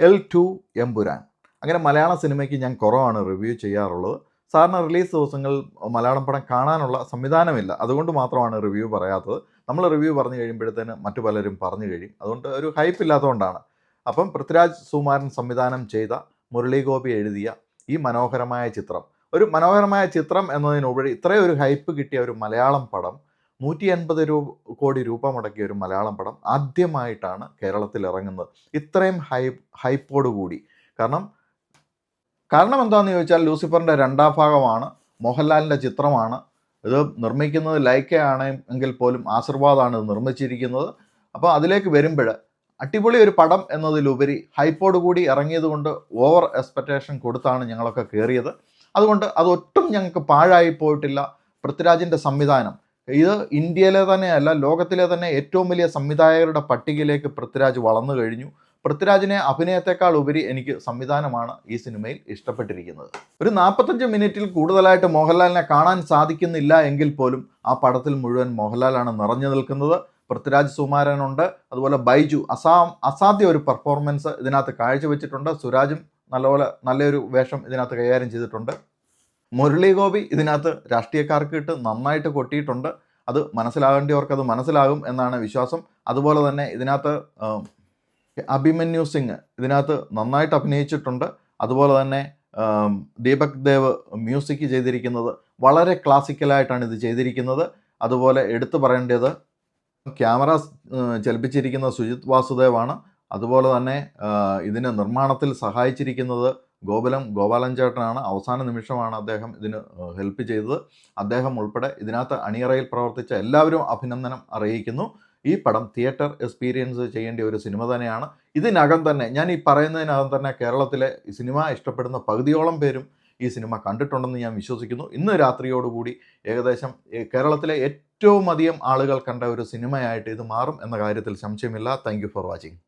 L two Empuraan. അങ്ങനെ മലയാള സിനിമയ്ക്ക് ഞാൻ കുറവാണ് റിവ്യൂ ചെയ്യാറുള്ളത്. സാറിന് റിലീസ് ദിവസങ്ങൾ മലയാളം പടം കാണാനുള്ള സംവിധാനമില്ല. അതുകൊണ്ട് മാത്രമാണ് റിവ്യൂ പറയാത്തത്. നമ്മൾ റിവ്യൂ പറഞ്ഞു കഴിയുമ്പോഴത്തേന് മറ്റു പലരും പറഞ്ഞു കഴിയും. അതുകൊണ്ട് ഒരു ഹൈപ്പ് ഇല്ലാത്തതുകൊണ്ടാണ്. അപ്പം പൃഥ്വിരാജ് സുമാരൻ സംവിധാനം ചെയ്ത മുരളീഗോപി എഴുതിയ ഈ മനോഹരമായ ചിത്രം. ഒരു മനോഹരമായ ചിത്രം എന്നതിനുപരി ഇത്രയും ഒരു ഹൈപ്പ് കിട്ടിയ ഒരു മലയാളം പടം നൂറ്റി അൻപത് രൂപ കോടി രൂപ മുടക്കിയ ഒരു മലയാളം പടം ആദ്യമായിട്ടാണ് കേരളത്തിൽ ഇറങ്ങുന്നത്. ഇത്രയും ഹൈ ഹൈപ്പോടുകൂടി കാരണം കാരണം എന്താണെന്ന് ചോദിച്ചാൽ ലൂസിഫറിന്റെ രണ്ടാം ഭാഗമാണ് മോഹൻലാലിന്റെ ചിത്രമാണ്. ഇത് നിർമ്മിക്കുന്നത് ലൈക്കയാണ് എങ്കിൽ പോലും ആശീർവാദാണ് ഇത് നിർമ്മിച്ചിരിക്കുന്നത്. അപ്പോൾ അതിലേക്ക് വരുമ്പോൾ അടിപൊളി ഒരു പടം എന്നതിലുപരി ഹൈപ്പോട് കൂടി ഇറങ്ങിയത് കൊണ്ട് ഓവർ എക്സ്പെക്റ്റേഷൻ കൊടുത്താണ് ഞങ്ങളൊക്കെ കയറിയത് അതുകൊണ്ട് അതൊട്ടും ഞങ്ങൾക്ക് പാഴായി പോയിട്ടില്ല. പൃഥ്വിരാജിന്റെ സംവിധാനം ഇത് ഇന്ത്യയിലെ തന്നെയല്ല ലോകത്തിലെ തന്നെ ഏറ്റവും വലിയ സംവിധായകരുടെ പട്ടികയിലേക്ക് പൃഥ്വിരാജ് വളർന്നു കഴിഞ്ഞു. പൃഥ്വിരാജിനെ അഭിനയത്തെക്കാൾ ഉപരി എനിക്ക് സംവിധാനമാണ് ഈ സിനിമയിൽ ഇഷ്ടപ്പെട്ടിരിക്കുന്നത്. ഒരു നാൽപ്പത്തഞ്ച് മിനിറ്റിൽ കൂടുതലായിട്ട് മോഹൻലാലിനെ കാണാൻ സാധിക്കുന്നില്ല എങ്കിൽ പോലും ആ പടത്തിൽ മുഴുവൻ മോഹൻലാലാണ് നിറഞ്ഞു നിൽക്കുന്നത്. പൃഥ്വിരാജ് സുമാരനുണ്ട് അതുപോലെ ബൈജു. അസാ അസാധ്യ ഒരു പെർഫോമൻസ് ഇതിനകത്ത് കാഴ്ചവെച്ചിട്ടുണ്ട്. സുരാജും നല്ലപോലെ നല്ലൊരു വേഷം ഇതിനകത്ത് കൈകാര്യം ചെയ്തിട്ടുണ്ട്. മുരളി ഗോപി ഇതിനകത്ത് രാഷ്ട്രീയക്കാർക്ക് ഇട്ട് നന്നായിട്ട് കൊട്ടിയിട്ടുണ്ട്. അത് മനസ്സിലാകേണ്ടവർക്ക് അത് മനസ്സിലാകും എന്നാണ് വിശ്വാസം. അതുപോലെ തന്നെ ഇതിനകത്ത് അഭിമന്യു സിംഗ് ഇതിനകത്ത് നന്നായിട്ട് അഭിനയിച്ചിട്ടുണ്ട്. അതുപോലെ തന്നെ ദീപക് ദേവ് മ്യൂസിക് ചെയ്തിരിക്കുന്നത് വളരെ ക്ലാസിക്കലായിട്ടാണ് ഇത് ചെയ്തിരിക്കുന്നത്. അതുപോലെ എടുത്തു പറയേണ്ടത് ക്യാമറ ചലിപ്പിച്ചിരിക്കുന്ന സുജിത് വാസുദേവാണ്. അതുപോലെ തന്നെ ഇതിന് നിർമ്മാണത്തിൽ സഹായിച്ചിരിക്കുന്നത് ഗോകുലം ഗോപാലൻ ചേട്ടനാണ് അവസാന നിമിഷമാണ് അദ്ദേഹം ഇതിന് ഹെൽപ്പ് ചെയ്തത്. അദ്ദേഹം ഉൾപ്പെടെ ഇതിനകത്ത് അണിയറയിൽ പ്രവർത്തിച്ച എല്ലാവരും അഭിനന്ദനം അറിയിക്കുന്നു. ഈ പടം തിയേറ്റർ എക്സ്പീരിയൻസ് ചെയ്യേണ്ട ഒരു സിനിമ തന്നെയാണ്. ഇതിനകം തന്നെ ഞാൻ ഈ പറയുന്നതിനകം തന്നെ കേരളത്തിലെ സിനിമ ഇഷ്ടപ്പെടുന്ന പകുതിയോളം പേരും ഈ സിനിമ കണ്ടിട്ടുണ്ടെന്ന് ഞാൻ വിശ്വസിക്കുന്നു. ഇന്ന് രാത്രിയോടുകൂടി ഏകദേശം കേരളത്തിലെ ഏറ്റവും അധികം ആളുകൾ കണ്ട ഒരു സിനിമയായിട്ട് ഇത് മാറും എന്ന കാര്യത്തിൽ സംശയമില്ല. Thank for watching